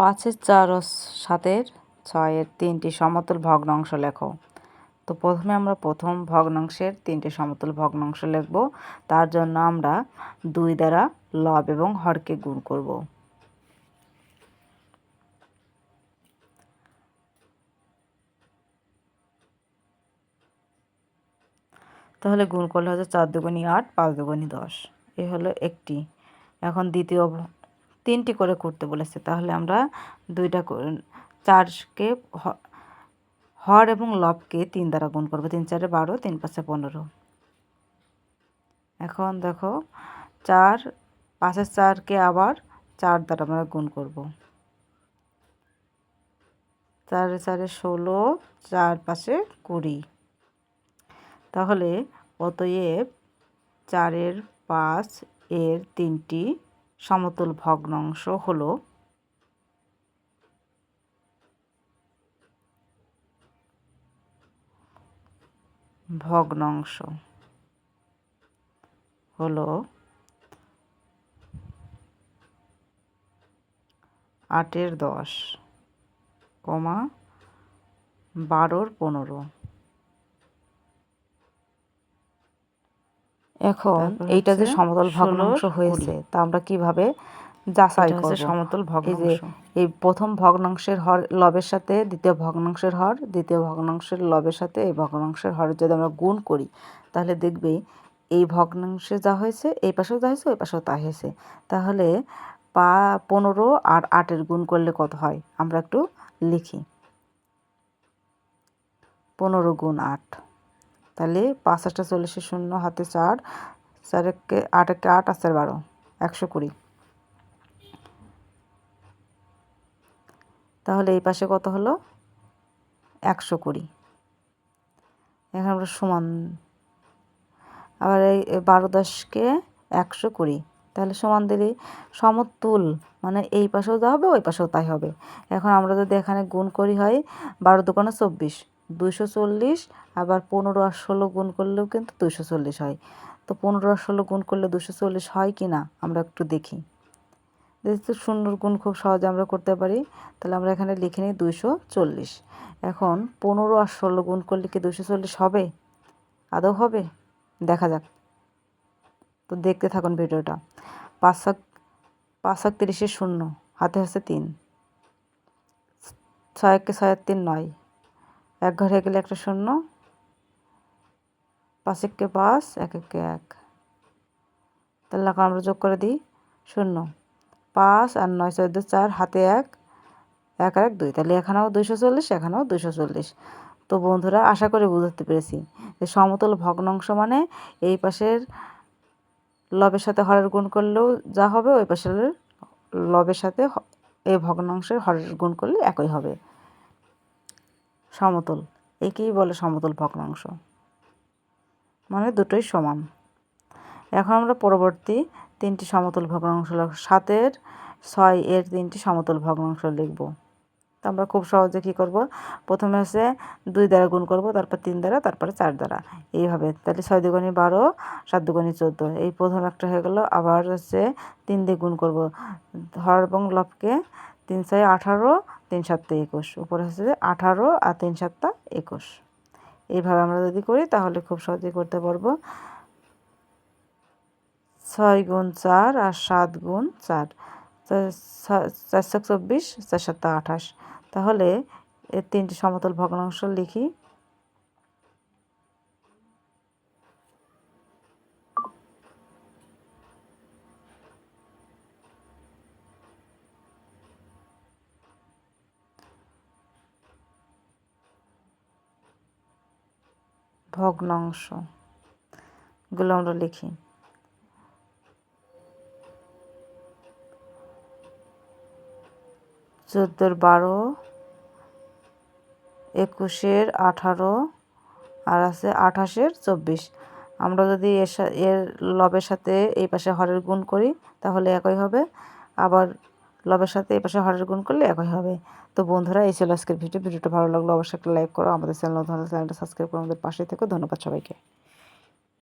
পাঁচের চার ও সাতের ছয়ের তিনটি সমতুল ভগ্নাংশ লেখো। তো প্রথমে আমরা প্রথম ভগ্নাংশের তিনটি সমতুল ভগ্নাংশ লিখব। তার জন্য আমরা দুই দ্বারা লব এবং হরকে গুণ করব। তাহলে গুণ করলে হচ্ছে চার দুগুণী আট, পাঁচ দুগুণী দশ। এ হলো একটি। এখন দ্বিতীয় তিনটি করে করতে বলেছে। তাহলে আমরা দুইটা চারকে হর এবং লবকে তিন দ্বারা গুণ করব। তিন চারে বারো, তিন পাঁচে পনেরো। এখন দেখো, চার, পাঁচের চারকে আবার চার দ্বারা আমরা গুণ করব। চারে চারে ষোলো, চার পাশে কুড়ি। তাহলে অতএব চারের পাঁচ এর তিনটি সমতুল ভগ্নাংশ হলো ভগ্নাংশ হলো আটের দশ কমা বারোর পনেরো। এখন এইটা যে সমতল ভগ্নাংশ হয়েছে তা আমরা কীভাবে যাচাই করব? সমতল ভগ্নাংশ। এই প্রথম ভগ্নাংশের হর লবের সাথে দ্বিতীয় ভগ্নাংশের হর দ্বিতীয় ভগ্নাংশের লবের সাথে এই ভগ্নাংশের হর যদি আমরা গুণ করি তাহলে দেখবে এই ভগ্নাংশে যা হয়েছে এই পাশেও যা হয়েছে ওই পাশেও তা হয়েছে। তাহলে পা পনেরো আর আটের গুণ করলে কত হয়? আমরা একটু লিখি। পনেরো গুণ আট। তাহলে পাঁচ আটটা চল্লিশে শূন্য হাতে চার চার একে আট একে আট, আর চার বারো, একশো কুড়ি। তাহলে এই পাশে কত হলো? একশো কুড়ি। এখন আমরা সমান, আবার এই বারো দশকে একশো কুড়ি। তাহলে সমান দিলে সমতুল মানে এই পাশেও যা হবে ওই পাশেও তাই হবে। এখন আমরা যদি এখানে গুণ করি হয় বারো দোকানে চব্বিশ। দুশো চল্লিশ, আবার পনেরো আর ষোলো গুণ করলেও কিন্তু দুশো চল্লিশ হয়। তো পনেরো আর ষোলো গুণ করলে দুশো চল্লিশ হয় কি না? আমরা একটু দেখি। যেহেতু শূন্যর গুণ খুব সহজে আমরা করতে পারি, তাহলে আমরা এখানে লিখে নিই দুশো চল্লিশ। এখন পনেরো আর ষোলো গুণ করলে কি দুশো চল্লিশ হবে? আদৌ হবে? দেখা যাক। তো দেখতে থাকুন ভিডিওটা। পাঁচ সাক পাঁচ সাক তিরিশে শূন্য, হাতে হচ্ছে তিন। ছয় একে ছয়ের তিন নয়। এক ঘরে গেলে একটা শূন্য। পাঁচ একে পাঁচ, এক একে এক। তাহলে এখন আমরা যোগ করে দিই, শূন্য। পাঁচ আর নয় চোদ্দ চার, হাতে এক এক আর এক দুই। তাহলে এখানেও দুইশো চল্লিশ, এখানেও দুইশো চল্লিশ। তো বন্ধুরা, আশা করে বুঝতে পেরেছি যে সমতল ভগ্নাংশ মানে এই পাশের লবের সাথে হরের গুণ করলেও যা হবে, ওই পাশের লবের সাথে এই ভগ্নাংশের হরের গুণ করলে একই হবে। সমতল, একেই বলে সমতল ভগ্নাংশ। মানে দুটোই সমান। এখন আমরা পরবর্তী তিনটি সমতল ভগ্নাংশ সাতের, ছয় এর তিনটি সমতল ভগ্নাংশ লিখব। তো আমরা খুব সহজে কী করব? প্রথমে হচ্ছে দুই দ্বারা গুণ করব, তারপর তিন দ্বারা, তারপরে চার দ্বারা। এইভাবে। তাহলে ছয় দুগুণি বারো, সাত দুগুণি চোদ্দ। এই প্রথম একটা হয়ে গেল। আবার হচ্ছে তিন দিয়ে গুণ করব। হর এবং লবকে তিন ছয় আঠারো, তিন সাতটা একুশ। উপরে হচ্ছে যে আঠারো আর তিন সাতটা একুশ। এইভাবে আমরা যদি করি তাহলে খুব সহজেই করতে পারব। ছয় গুণ চার আর সাত গুণ চার। চারশো চব্বিশ, চার সাতটা আঠাশ। তাহলে এর তিনটি সমতল ভগ্নাংশ লিখি। ভগ্নাংশ। এগুলো আমরা লিখি। চোদ্দোর বারো, একুশের আঠারো, আর আছে আঠাশের চব্বিশ। আমরা যদি এর এর লবের সাথে এই পাশে হরের গুণ করি, তাহলে একই হবে। আবার লবের সাথে এপাশে পাশে হরের গুণ করলে একই হবে। তো বন্ধুরা, এই ছিল আজকের ভিডিও। ভিডিওটা ভালো লাগল অবশ্যই একটা লাইক করো। আমাদের চ্যানেল চ্যানেলটা সাবস্ক্রাইব করো আমাদের পাশে থেকে। ধন্যবাদ সবাইকে।